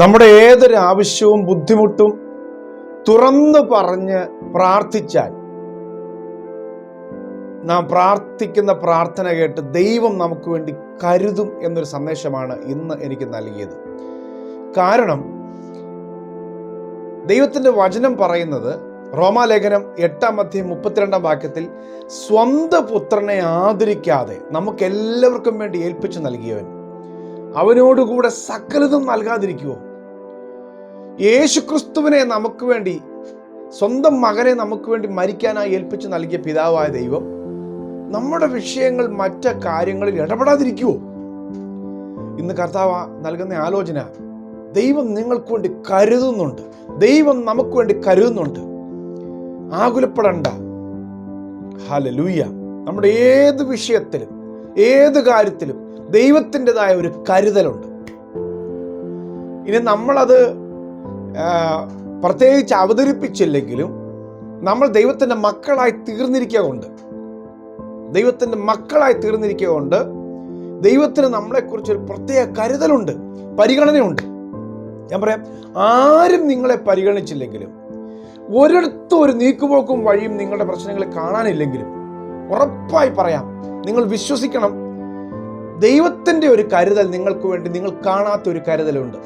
നമ്മുടെ ഏതൊരു ആവശ്യവും ബുദ്ധിമുട്ടും തുറന്നു പറഞ്ഞ് പ്രാർത്ഥിച്ചാൽ നാം പ്രാർത്ഥിക്കുന്ന പ്രാർത്ഥന കേട്ട് ദൈവം നമുക്ക് വേണ്ടി കരുതും എന്നൊരു സന്ദേശമാണ് ഇന്ന് എനിക്ക് നൽകിയത്. കാരണം ദൈവത്തിന്റെ വചനം പറയുന്നത് റോമാലേഖനം എട്ടാം അധ്യയം മുപ്പത്തിരണ്ടാം വാക്യത്തിൽ സ്വന്തം പുത്രനെ ആദരിക്കാതെ നമുക്കെല്ലാവർക്കും വേണ്ടി ഏൽപ്പിച്ചു നൽകിയവൻ. അവനോടുകൂടെ സകലതും നൽകാതിരിക്കുമോ യേശുക്രിസ്തുവിനെ നമുക്ക് വേണ്ടി സ്വന്തം മകനെ നമുക്ക് വേണ്ടി മരിക്കാനായി ഏൽപ്പിച്ച് നൽകിയ പിതാവായ ദൈവം നമ്മുടെ വിഷയങ്ങൾ മറ്റ് കാര്യങ്ങളിൽ ഇടപെടാതിരിക്കുമോ ഇന്ന് കർത്താവ് നൽകുന്ന ആലോചന ദൈവം നിങ്ങൾക്ക് വേണ്ടി കരുതുന്നുണ്ട്. ദൈവം നമുക്ക് വേണ്ടി കരുതുന്നുണ്ട്. ആകുലപ്പെടണ്ട. ഹലലൂയ നമ്മുടെ ഏത് വിഷയത്തിലും ഏത് കാര്യത്തിലും ദൈവത്തിന്റെതായ ഒരു കരുതലുണ്ട്. ഇനി നമ്മളത് പ്രത്യേകിച്ച് അവതരിപ്പിച്ചില്ലെങ്കിലും നമ്മൾ ദൈവത്തിന്റെ മക്കളായി തീർന്നിരിക്കുക കൊണ്ട് ദൈവത്തിന്റെ മക്കളായി തീർന്നിരിക്കുക കൊണ്ട് ദൈവത്തിന് നമ്മളെക്കുറിച്ച് ഒരു പ്രത്യേക കരുതലുണ്ട് പരിഗണനയുണ്ട്. ഞാൻ പറയാം ആരും നിങ്ങളെ പരിഗണിച്ചില്ലെങ്കിലും ഒരിടത്തും ഒരു നീക്കുപോക്കും വഴിയും നിങ്ങളുടെ പ്രശ്നങ്ങൾ കാണാനില്ലെങ്കിലും ഉറപ്പായി പറയാം നിങ്ങൾ വിശ്വസിക്കണം ദൈവത്തിന്റെ ഒരു കരുതൽ നിങ്ങൾക്ക് വേണ്ടി നിങ്ങൾ കാണാത്ത ഒരു കരുതലുണ്ട്.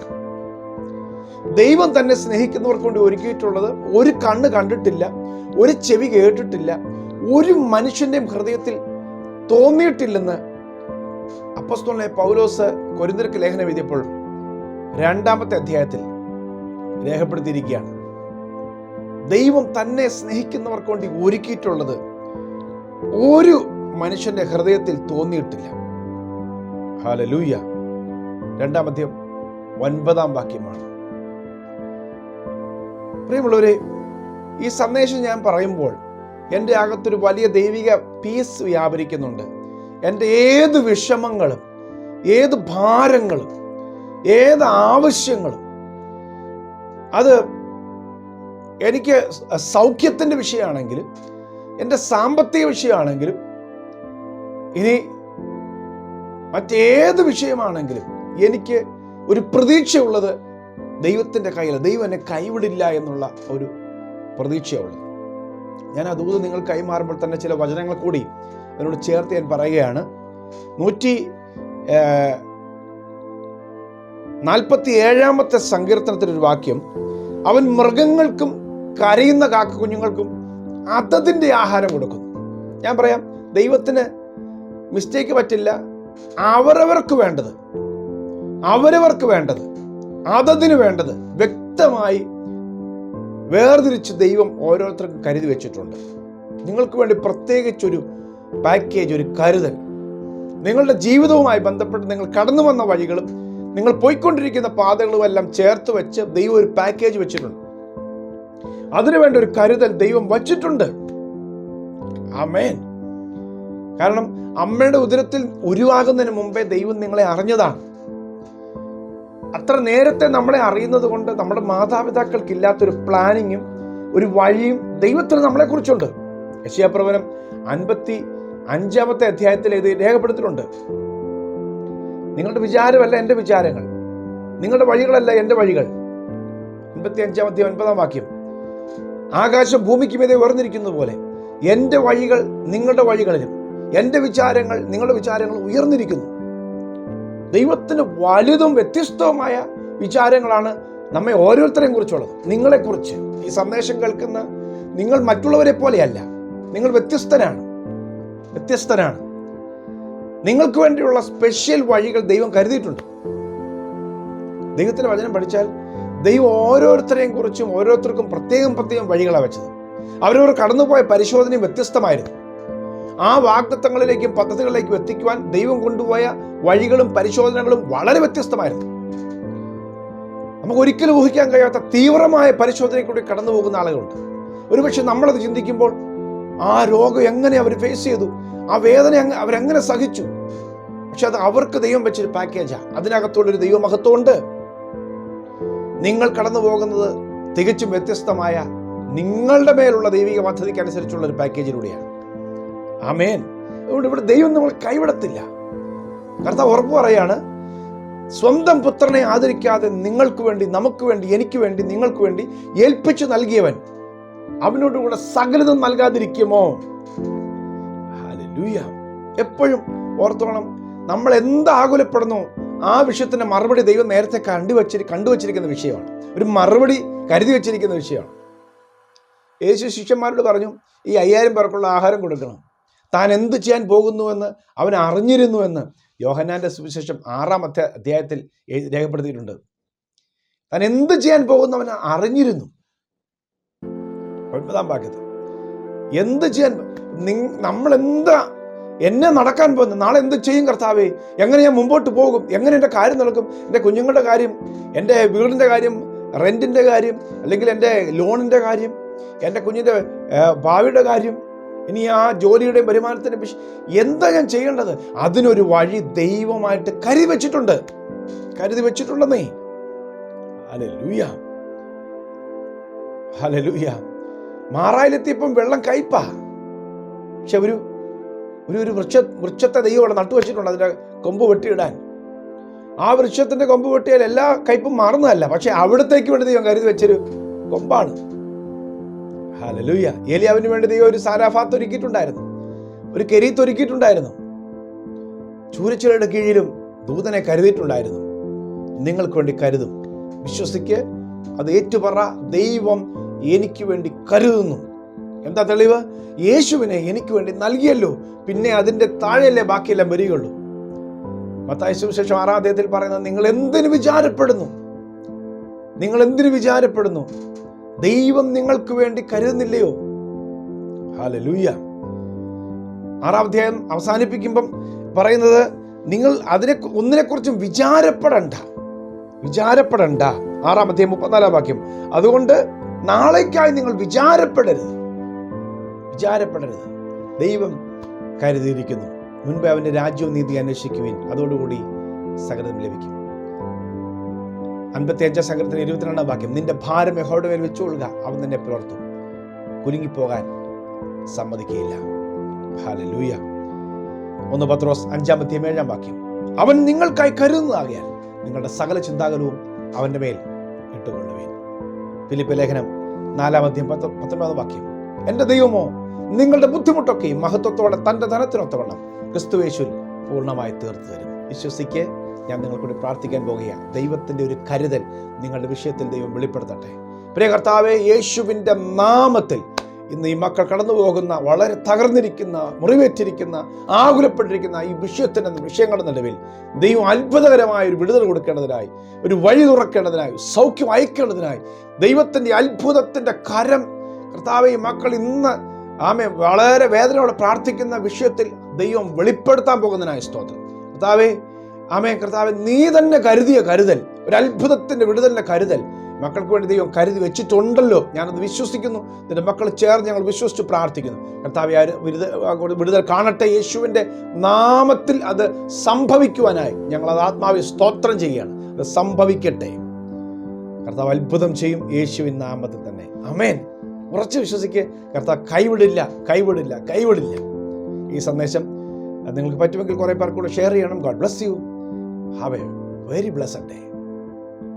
ദൈവം തന്നെ സ്നേഹിക്കുന്നവർക്ക് വേണ്ടി ഒരുക്കിയിട്ടുള്ളത് ഒരു കണ്ണ് കണ്ടിട്ടില്ല ഒരു ചെവി കേട്ടിട്ടില്ല ഒരു മനുഷ്യന്റെയും ഹൃദയത്തിൽ തോന്നിയിട്ടില്ലെന്ന് അപ്പസ്തോലനെ പൗലോസ് കൊരിന്തർക്ക് ലേഖനം എഴുതിയപ്പോൾ രണ്ടാമത്തെ അധ്യായത്തിൽ രേഖപ്പെടുത്തിയിരിക്കുകയാണ്. ദൈവം തന്നെ സ്നേഹിക്കുന്നവർക്ക് വേണ്ടി ഒരുക്കിയിട്ടുള്ളത് ഒരു മനുഷ്യന്റെ ഹൃദയത്തിൽ തോന്നിയിട്ടില്ല. ഹാലലൂയ രണ്ടാമധ്യം ഒൻപതാം വാക്യമാണ്. പ്രിയമുള്ളവരെ ഈ സന്ദേശം ഞാൻ പറയുമ്പോൾ എന്റെ അകത്തൊരു വലിയ ദൈവിക പീസ് വ്യാപരിക്കുന്നുണ്ട്. എന്റെ ഏത് വിഷമങ്ങളും ഏത് ഭാരങ്ങളും ഏത് ആവശ്യങ്ങളും അത് എനിക്ക് സൗഖ്യത്തിന്റെ വിഷയമാണെങ്കിലും എന്റെ സാമ്പത്തിക വിഷയമാണെങ്കിലും ഇനി മറ്റേത് വിഷയമാണെങ്കിലും എനിക്ക് ഒരു പ്രതീക്ഷയുള്ളത് ദൈവത്തിന്റെ കയ്യിൽ ദൈവം എന്നെ കൈവിടില്ല എന്നുള്ള ഒരു പ്രതീക്ഷയുള്ളത്. ഞാൻ ആ ദൂത് നിങ്ങൾ കൈമാറുമ്പോൾ തന്നെ ചില വചനങ്ങൾ കൂടി അതിനോട് ചേർത്ത് ഞാൻ പറയുകയാണ്. നൂറ്റി നാൽപ്പത്തി ഏഴാമത്തെ സങ്കീർത്തനത്തിലൊരു വാക്യം അവൻ മൃഗങ്ങൾക്കും കരയുന്ന കാക്ക കുഞ്ഞുങ്ങൾക്കും അതതിന്റെ ആഹാരം കൊടുക്കുന്നു. ഞാൻ പറയാം ദൈവത്തിന് മിസ്റ്റേക്ക് പറ്റില്ല. അവരവർക്ക് വേണ്ടത് അവരവർക്ക് വേണ്ടത് അതതിന് വേണ്ടത് വ്യക്തമായി വേർതിരിച്ച് ദൈവം ഓരോരുത്തർക്കും കരുതി വെച്ചിട്ടുണ്ട്. നിങ്ങൾക്ക് വേണ്ടി പ്രത്യേകിച്ചൊരു പാക്കേജ് ഒരു കരുതൽ. നിങ്ങളുടെ ജീവിതവുമായി ബന്ധപ്പെട്ട് നിങ്ങൾ കടന്നു വന്ന വഴികളും നിങ്ങൾ പോയിക്കൊണ്ടിരിക്കുന്ന പാതകളും എല്ലാം ചേർത്ത് വെച്ച് ദൈവം ഒരു പാക്കേജ് വെച്ചിട്ടുണ്ട്. അതിനുവേണ്ട ഒരു കരുതൽ ദൈവം വച്ചിട്ടുണ്ട്. ആമേൻ. കാരണം അമ്മയുടെ ഉദരത്തിൽ ഉരുവാകുന്നതിന് മുമ്പേ ദൈവം നിങ്ങളെ അറിഞ്ഞതാണ്. അത്ര നേരത്തെ നമ്മളെ അറിയുന്നത് കൊണ്ട് നമ്മുടെ മാതാപിതാക്കൾക്ക് ഇല്ലാത്തൊരു പ്ലാനിങ്ങും ഒരു വഴിയും ദൈവത്തിന് നമ്മളെ കുറിച്ചുണ്ട്. യശയാപ്രവനം അൻപത്തി അഞ്ചാമത്തെ അധ്യായത്തിൽ ഇത് രേഖപ്പെടുത്തിയിട്ടുണ്ട്. നിങ്ങളുടെ വിചാരമല്ല എന്റെ വിചാരങ്ങൾ. നിങ്ങളുടെ വഴികളല്ല എന്റെ വഴികൾ. അൻപത്തി അഞ്ചാമത്തെ ഒൻപതാം വാക്യം. ആകാശം ഭൂമിക്ക് മീതെ ഉയർന്നിരിക്കുന്നത് പോലെ എന്റെ വഴികൾ നിങ്ങളുടെ വഴികളിലും എന്റെ വിചാരങ്ങൾ നിങ്ങളുടെ വിചാരങ്ങൾ ഉയർന്നിരിക്കുന്നു. ദൈവത്തിന് വലുതും വ്യത്യസ്തവുമായ വിചാരങ്ങളാണ് നമ്മെ ഓരോരുത്തരെയും കുറിച്ചുള്ളത്. നിങ്ങളെക്കുറിച്ച് ഈ സന്ദേശം കേൾക്കുന്ന നിങ്ങൾ മറ്റുള്ളവരെ പോലെയല്ല. നിങ്ങൾ വ്യത്യസ്തനാണ് വ്യത്യസ്തനാണ് നിങ്ങൾക്ക് വേണ്ടിയുള്ള സ്പെഷ്യൽ വഴികൾ ദൈവം കരുതിയിട്ടുണ്ട്. ദൈവത്തിന്റെ വചനം പഠിച്ചാൽ ദൈവം ഓരോരുത്തരെയും കുറിച്ചും ഓരോരുത്തർക്കും പ്രത്യേകം പ്രത്യേകം വഴികളാണ് വെച്ചത്. അവരവർ കടന്നുപോയ പരിശോധനയും വ്യത്യസ്തമായിരുന്നു. ആ വാഗ്ദത്തങ്ങളിലേക്കും പദ്ധതികളിലേക്കും എത്തിക്കുവാൻ ദൈവം കൊണ്ടുപോയ വഴികളും പരിശോധനകളും വളരെ വ്യത്യസ്തമായിരുന്നു. നമുക്ക് ഒരിക്കലും ഊഹിക്കാൻ കഴിയാത്ത തീവ്രമായ പരിശോധനയ്ക്കൂടി കടന്നു പോകുന്ന ആളുകളുണ്ട്. ഒരുപക്ഷെ നമ്മളത് ചിന്തിക്കുമ്പോൾ ആ രോഗം എങ്ങനെ അവർ ഫേസ് ചെയ്തു? ആ വേദന അവരെങ്ങനെ സഹിച്ചു? പക്ഷെ അത് അവർക്ക് ദൈവം വെച്ചൊരു പാക്കേജാണ് അതിനകത്തുള്ളൊരു ദൈവമഹത്വമുണ്ട്. നിങ്ങൾ കടന്നു പോകുന്നത് തികച്ചും വ്യത്യസ്തമായ നിങ്ങളുടെ മേലുള്ള ദൈവിക പദ്ധതിക്ക് അനുസരിച്ചുള്ള ഒരു പാക്കേജിലൂടെയാണ് ആമേൻ. അതുകൊണ്ട് ഇവിടെ ദൈവം നമ്മൾ കൈവിടത്തില്ല. കർത്താവ് ഉറപ്പ് പറയാണ് സ്വന്തം പുത്രനെ ആദരിക്കാതെ നിങ്ങൾക്ക് വേണ്ടി നമുക്ക് വേണ്ടി എനിക്ക് വേണ്ടി നിങ്ങൾക്ക് വേണ്ടി ഏൽപ്പിച്ചു നൽകിയവൻ. അവനോടുകൂടെ സകലതും നൽകാതിരിക്കുമോ? എപ്പോഴും ഓർത്തോണം നമ്മൾ എന്ത് ആകുലപ്പെടുന്നു ആ വിഷയത്തിന്റെ മറുപടി ദൈവം നേരത്തെ കണ്ടുവച്ചിരി കണ്ടുവച്ചിരിക്കുന്ന വിഷയമാണ്. ഒരു മറുപടി കരുതി വെച്ചിരിക്കുന്ന വിഷയമാണ്. യേശു ശിഷ്യന്മാരോട് പറഞ്ഞു ഈ അയ്യായിരം പേർക്കുള്ള ആഹാരം കൊടുക്കണം. താൻ എന്ത് ചെയ്യാൻ പോകുന്നുവെന്ന് അവൻ അറിഞ്ഞിരുന്നുവെന്ന് യോഹന്നാന്റെ സുവിശേഷം ആറാം അധ്യായത്തിൽ രേഖപ്പെടുത്തിയിട്ടുണ്ട്. താൻ എന്ത് ചെയ്യാൻ പോകുന്നു അവൻ അറിഞ്ഞിരുന്നു. ഒൻപതാം വാക്യത്തിൽ. എന്ത് ചെയ്യാൻ നമ്മൾ എന്താ എന്നെ നടക്കാൻ പോകുന്നു? നാളെ എന്ത് ചെയ്യും കർത്താവേ? എങ്ങനെ ഞാൻ മുമ്പോട്ട് പോകും? എങ്ങനെ എന്റെ കാര്യം നടക്കും? എന്റെ കുഞ്ഞുങ്ങളുടെ കാര്യം എന്റെ വീടിന്റെ കാര്യം റെന്റിന്റെ കാര്യം അല്ലെങ്കിൽ എന്റെ ലോണിന്റെ കാര്യം എന്റെ കുഞ്ഞിന്റെ ഭാവിയുടെ കാര്യം ഇനി ആ ജോലിയുടെ വരുമാനത്തിന്റെ എന്താ ഞാൻ ചെയ്യേണ്ടത്? അതിനൊരു വഴി ദൈവമായിട്ട് കരുതി വെച്ചിട്ടുണ്ട്. കരുതി വെച്ചിട്ടുണ്ടെന്നേ. ഹല്ലേലൂയ. ഹല്ലേലൂയ. മാറായിലെത്തിയപ്പം വെള്ളം കയ്പാ. പക്ഷെ ഒരു ഒരു ഒരു വൃക്ഷ വൃക്ഷത്തെ ദൈവം അവിടെ നട്ടുവച്ചിട്ടുണ്ട് അതിന്റെ കൊമ്പ് വെട്ടിയിടാൻ. ആ വൃക്ഷത്തിന്റെ കൊമ്പ് വെട്ടിയാൽ എല്ലാ കയ്പും മാറുന്നതല്ല. പക്ഷെ അവിടത്തേക്ക് വേണ്ടി ദൈവം കരുതി വെച്ചൊരു കൊമ്പാണ്. ഹലലൂയ ഏലിയാവിന് വേണ്ടി ദൈവം ഒരു സാരാഫാത്ത് ഒരുക്കിയിട്ടുണ്ടായിരുന്നു. ഒരു കെരീത്ത് ഒരുക്കിയിട്ടുണ്ടായിരുന്നു. ചൂരച്ചിലയുടെ കീഴിലും ദൂതനെ കരുതിയിട്ടുണ്ടായിരുന്നു. നിങ്ങൾക്ക് വേണ്ടി കരുതും. വിശ്വസിക്ക്. അത് ഏറ്റുപറ ദൈവം എനിക്ക് വേണ്ടി കരുതുന്നു. എന്താ തെളിവ്? യേശുവിനെ എനിക്ക് വേണ്ടി നൽകിയല്ലോ. പിന്നെ അതിന്റെ താഴെയല്ലേ ബാക്കിയെല്ലാം വരികയുള്ളൂ. മത്തായ സുവിശേഷം ആറാം അദ്ദേഹത്തിൽ പറയുന്നത് നിങ്ങൾ എന്തിനു വിചാരപ്പെടുന്നു? നിങ്ങൾ എന്തിനു വിചാരപ്പെടുന്നു? ദൈവം നിങ്ങൾക്ക് വേണ്ടി കരുതുന്നില്ലയോ? ഹാലലൂയ ആറാം അധ്യായം അവസാനിപ്പിക്കുമ്പം പറയുന്നത് നിങ്ങൾ അതിനെ ഒന്നിനെക്കുറിച്ചും വിചാരപ്പെടണ്ട. വിചാരപ്പെടണ്ട. ആറാം അധ്യായം മുപ്പത്തിനാലാം വാക്യം. അതുകൊണ്ട് നാളേക്കായി നിങ്ങൾ വിചാരപ്പെടരുത്. വിചാരപ്പെടരുത്. ദൈവം കരുതിയിരിക്കുന്നു. മുൻപേ അവന്റെ രാജ്യവും നീതി അന്വേഷിക്കുവിൻ. അതോടുകൂടി സകലം ലഭിക്കും. അൻപത്തി അഞ്ചാം സംഘത്തിന് ഇരുപത്തിരണ്ടാം വാക്യം. നിന്റെ ഭാരം യഹോയുടെ മേൽ വെച്ചുകൊള്ളുക. അവൻ നിന്നെ പുലർത്തും. കുലുങ്ങിപ്പോകാൻ സമ്മതിക്കുകയില്ല. ഹാലലൂയ ഒന്ന് പത്രോസ് അഞ്ചാമത്തെയും ഏഴാം വാക്യം. അവൻ നിങ്ങൾക്കായി കരുതുന്നതാകിയാൽ നിങ്ങളുടെ സകല ചിന്താകലവും അവന്റെ മേൽ ഇട്ടുകൊള്ളുവേൻ. ഫിലിപ്പ് ലേഖനം നാലാമത്തെയും പത്ത് പത്തൊൻപതാം വാക്യം. എന്റെ ദൈവമോ നിങ്ങളുടെ ബുദ്ധിമുട്ടൊക്കെയും മഹത്വത്തോടെ തന്റെ ധനത്തിനൊത്തവണ്ണം ക്രിസ്തുവേശുവിൽ പൂർണമായി തീർത്തു തരും വിശ്വസിക്ക് ഞാൻ നിങ്ങൾക്കൂടി പ്രാർത്ഥിക്കാൻ പോവുകയാണ് ദൈവത്തിന്റെ ഒരു കരുതൽ നിങ്ങളുടെ വിഷയത്തിൽ ദൈവം വെളിപ്പെടുത്തട്ടെ. പ്രിയ കർത്താവെ യേശുവിന്റെ നാമത്തിൽ ഇന്ന് ഈ മക്കൾ കടന്നു പോകുന്ന വളരെ തകർന്നിരിക്കുന്ന മുറിവേറ്റിരിക്കുന്ന ആകുലപ്പെട്ടിരിക്കുന്ന ഈ വിഷയത്തിന്റെ വിഷയങ്ങളുടെ നിലവിൽ ദൈവം അത്ഭുതകരമായ ഒരു വിടുതൽ കൊടുക്കേണ്ടതിനായി ഒരു വഴി തുറക്കേണ്ടതിനായി സൗഖ്യം അയക്കേണ്ടതിനായി ദൈവത്തിന്റെ അത്ഭുതത്തിന്റെ കരം കർത്താവെ ഈ മക്കൾ ഇന്ന് ആമേ വളരെ വേദനയോടെ പ്രാർത്ഥിക്കുന്ന വിഷയത്തിൽ ദൈവം വെളിപ്പെടുത്താൻ പോകുന്നതിനായി സ്തോത്രം. കർത്താവെ ആമേ കർത്താവ് നീ തന്നെ കരുതിയ കരുതൽ ഒരു അത്ഭുതത്തിന്റെ വിടുതലിന്റെ കരുതൽ മക്കൾക്ക് വേണ്ടി ദൈവം കരുതി വെച്ചിട്ടുണ്ടല്ലോ. ഞാനത് വിശ്വസിക്കുന്നു. നിന്റെ മക്കൾ ചേർന്ന് ഞങ്ങൾ വിശ്വസിച്ച് പ്രാർത്ഥിക്കുന്നു. കർത്താവ് ആ വിടുതൽ കാണട്ടെ യേശുവിന്റെ നാമത്തിൽ അത് സംഭവിക്കുവാനായി. ഞങ്ങൾ അത് ആത്മാവിൽ സ്തോത്രം ചെയ്യുകയാണ്. അത് സംഭവിക്കട്ടെ. കർത്താവ് അത്ഭുതം ചെയ്യും യേശുവിൻ നാമത്തിൽ തന്നെ. അമേൻ ഉറച്ചു വിശ്വസിക്ക്. കർത്താവ് കൈവിടില്ല കൈവിടില്ല കൈവിടില്ല. ഈ സന്ദേശം നിങ്ങൾക്ക് പറ്റുമെങ്കിൽ കുറേ പേർക്കൂടെ ഷെയർ ചെയ്യണം. God bless you. Have a very blessed day